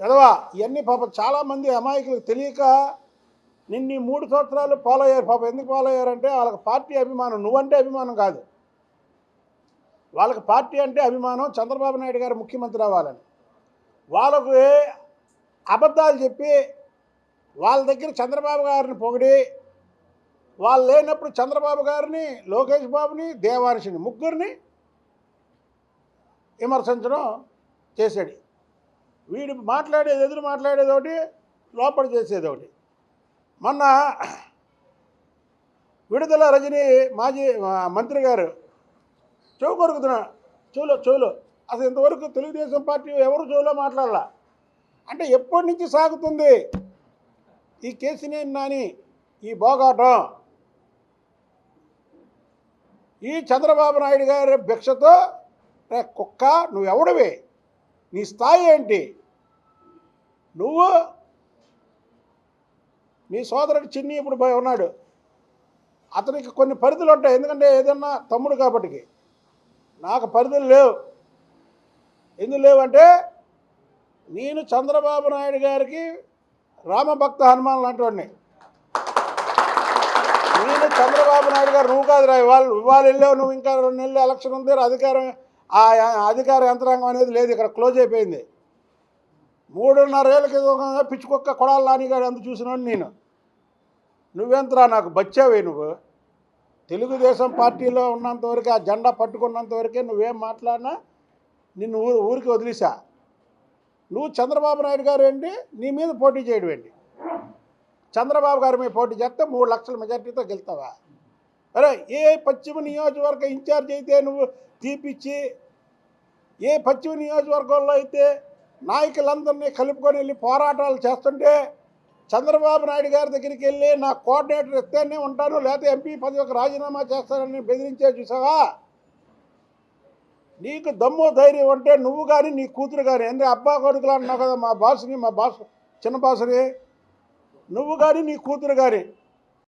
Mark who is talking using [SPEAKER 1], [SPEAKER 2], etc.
[SPEAKER 1] ఎదవా ఇవన్నీ పాప చాలామంది అమాయకులకు తెలియక నిన్ను మూడు సంవత్సరాలు ఫాలో అయ్యారు పాప. ఎందుకు ఫాలో అయ్యారంటే వాళ్ళకి పార్టీ అభిమానం నువ్వంటే అభిమానం కాదు. వాళ్ళకి పార్టీ అంటే అభిమానం చంద్రబాబు నాయుడు గారు ముఖ్యమంత్రి అవ్వాలని. వాళ్ళకు అబద్ధాలు చెప్పి వాళ్ళ దగ్గర చంద్రబాబు గారిని పొగిడి వాళ్ళు లేనప్పుడు చంద్రబాబు గారిని లోకేష్ బాబుని దేవాంశిని ముగ్గురిని విమర్శించడం చేశాడు. వీడు మాట్లాడేది ఎదురు మాట్లాడేది ఒకటి లోపల చేసేది ఒకటి. మొన్న విడుదల రజనీ మాజీ మంత్రి గారు చెవు కొరుకుతున్నా చెవులో చెవులో. అసలు ఇంతవరకు తెలుగుదేశం పార్టీ ఎవరు చెవులో మాట్లాడాల? అంటే ఎప్పటి నుంచి సాగుతుంది? ఈ కేసినేని నాని ఈ బోగాటం. ఈ చంద్రబాబు నాయుడు గారి భిక్షతో రే కుక్క నువ్వెవడివి? నీ స్థాయి ఏంటి? నువ్వు మీ సోదరుడు చిన్ని ఇప్పుడు పోయి ఉన్నాడు. అతనికి కొన్ని పరిధులు ఉంటాయి. ఎందుకంటే ఏదన్నా తమ్ముడు కాబట్టికి నాకు పరిధులు లేవు. ఎందుకు లేవంటే నేను చంద్రబాబు నాయుడు గారికి రామభక్త హనుమాన్ లాంటివాడిని నేను చంద్రబాబు నాయుడు గారు నువ్వు కాదురా ఇవాళ ఇవాళ వెళ్ళావు నువ్వు ఇంకా రెండు నెలలు ఎలక్షన్ ఉంది అధికారం ఆ అధికార యంత్రాంగం అనేది లేదు ఇక్కడ క్లోజ్ అయిపోయింది. మూడున్నర క్రితం పిచ్చుకొక్క కొడాలి నానిగారు ఎంత చూసినాడు నేను. నువ్వెంతరా నాకు బచ్చావే నువ్వు? తెలుగుదేశం పార్టీలో ఉన్నంతవరకు ఆ జెండా పట్టుకున్నంతవరకే నువ్వేం మాట్లాడినా నిన్ను ఊరు ఊరికి వదిలేసా నువ్వు చంద్రబాబు నాయుడు గారు ఏంటి? నీ మీద పోటీ చేయడం ఏంటి? చంద్రబాబు గారి మీద పోటీ చేస్తే మూడు లక్షల మెజార్టీతో గెలుతావా? అరే ఏ పశ్చిమ నియోజకవర్గ ఇన్ఛార్జ్ అయితే నువ్వు తీపిచ్చి ఏ పశ్చిమ నియోజకవర్గంలో అయితే నాయకులందరినీ కలుపుకొని వెళ్ళి పోరాటాలు చేస్తుంటే చంద్రబాబు నాయుడు గారి దగ్గరికి వెళ్ళి నా కోఆర్డినేటర్ ఇస్తేనే ఉంటాను లేకపోతే ఎంపీ పదవికి రాజీనామా చేస్తానని బెదిరించే చూసావా? నీకు దమ్ము ధైర్యం ఉంటే నువ్వు కానీ నీ కూతురు కానీ అంటే అబ్బా కొడుకులు అంటున్నావు కదా మా బాసుని మా బాసు చిన్న బాసుని? నువ్వు కానీ నీ కూతురు కానీ